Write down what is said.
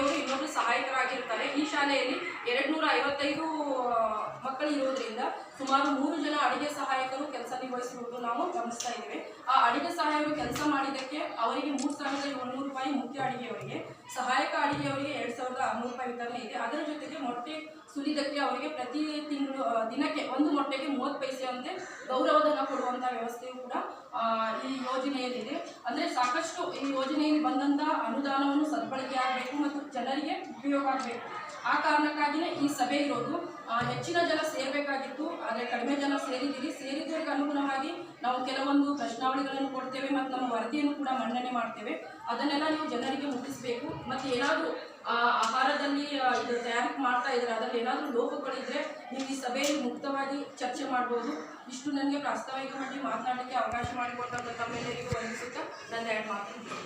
ಅಡಿಗೆಯವರು ಇನ್ನೊಬ್ಬರು ಸಹಾಯಕರಾಗಿರ್ತಾರೆ. ಈ ಶಾಲೆಯಲ್ಲಿ ಎರಡ್ನೂರ ಐವತ್ತೈದು ಮಕ್ಕಳು ಇರುವುದರಿಂದ ಸುಮಾರು ಮೂರು ಜನ ಅಡಿಗೆ ಸಹಾಯಕರು ಕೆಲಸ ನಿರ್ವಹಿಸಿರುವುದು ನಾವು ಗಮನಿಸ್ತಾ ಇದ್ದೇವೆ. ಆ ಅಡಿಗೆ ಸಹಾಯಕರು ಕೆಲಸ ಮಾಡಿದ್ದಕ್ಕೆ ಅವರಿಗೆ ಮೂರು ಸಾವಿರದ ಏಳ್ನೂರು ರೂಪಾಯಿ ಮುಖ್ಯ ಅಡಿಗೆಯವರಿಗೆ, ಸಹಾಯಕ ಅಡಿಗೆಯವರಿಗೆ ಎರಡು ಸಾವಿರದ ಆರುನೂರು ರೂಪಾಯಿ ವಿತರಣೆ ಇದೆ. ಅದರ ಜೊತೆಗೆ ಮೊಟ್ಟೆ ಸುಲಿದಕ್ಕೆ ಅವರಿಗೆ ಪ್ರತಿ ತಿಂಗಳು ದಿನಕ್ಕೆ ಒಂದು ಮೊಟ್ಟೆಗೆ ಮೂವತ್ತು ಪೈಸೆ ಅಂತೆ ಗೌರವಧನ ಕೊಡುವಂಥ ವ್ಯವಸ್ಥೆಯು ಕೂಡ ಈ ಯೋಜನೆಯಲ್ಲಿದೆ. ಅಂದರೆ ಸಾಕಷ್ಟು ಈ ಯೋಜನೆಯಲ್ಲಿ ಬಂದಂಥ ಅನುದಾನವನ್ನು ಸದ್ಬಳಕೆ ಜನರಿಗೆ ಉಪಯೋಗ ಆಗಬೇಕು. ಆ ಕಾರಣಕ್ಕಾಗಿನೇ ಈ ಸಭೆ ಇರೋದು. ಹೆಚ್ಚಿನ ಜನ ಸೇರಬೇಕಾಗಿತ್ತು, ಆದರೆ ಕಡಿಮೆ ಜನ ಸೇರಿದ್ದೀರಿ. ಸೇರಿದ್ದವರಿಗೆ ಅನುಗುಣವಾಗಿ ನಾವು ಕೆಲವೊಂದು ಪ್ರಶ್ನಾವಳಿಗಳನ್ನು ಕೊಡ್ತೇವೆ ಮತ್ತು ನಮ್ಮ ವರದಿಯನ್ನು ಕೂಡ ಮನ್ನಣೆ ಮಾಡ್ತೇವೆ. ಅದನ್ನೆಲ್ಲ ನೀವು ಜನರಿಗೆ ಮುಟ್ಟಿಸಬೇಕು. ಮತ್ತು ಏನಾದರೂ ಆಹಾರದಲ್ಲಿ ಇದು ತಯಾರಿಕೆ ಮಾಡ್ತಾ ಇದ್ರೆ ಅದರಲ್ಲಿ ಏನಾದರೂ ಲೋಪಗಳಿದ್ರೆ ನೀವು ಈ ಸಭೆಯಲ್ಲಿ ಮುಕ್ತವಾಗಿ ಚರ್ಚೆ ಮಾಡ್ಬೋದು. ಇಷ್ಟು ನನಗೆ ಪ್ರಾಸ್ತಾವಿಕವಾಗಿ ಮಾತನಾಡಲಿಕ್ಕೆ ಅವಕಾಶ ಮಾಡಿಕೊಟ್ಟಂತ ತಮ್ಮೆಲ್ಲರಿಗೂ ವಂದಿಸುತ್ತಾ ನನ್ನ ಎರಡು ಮಾತು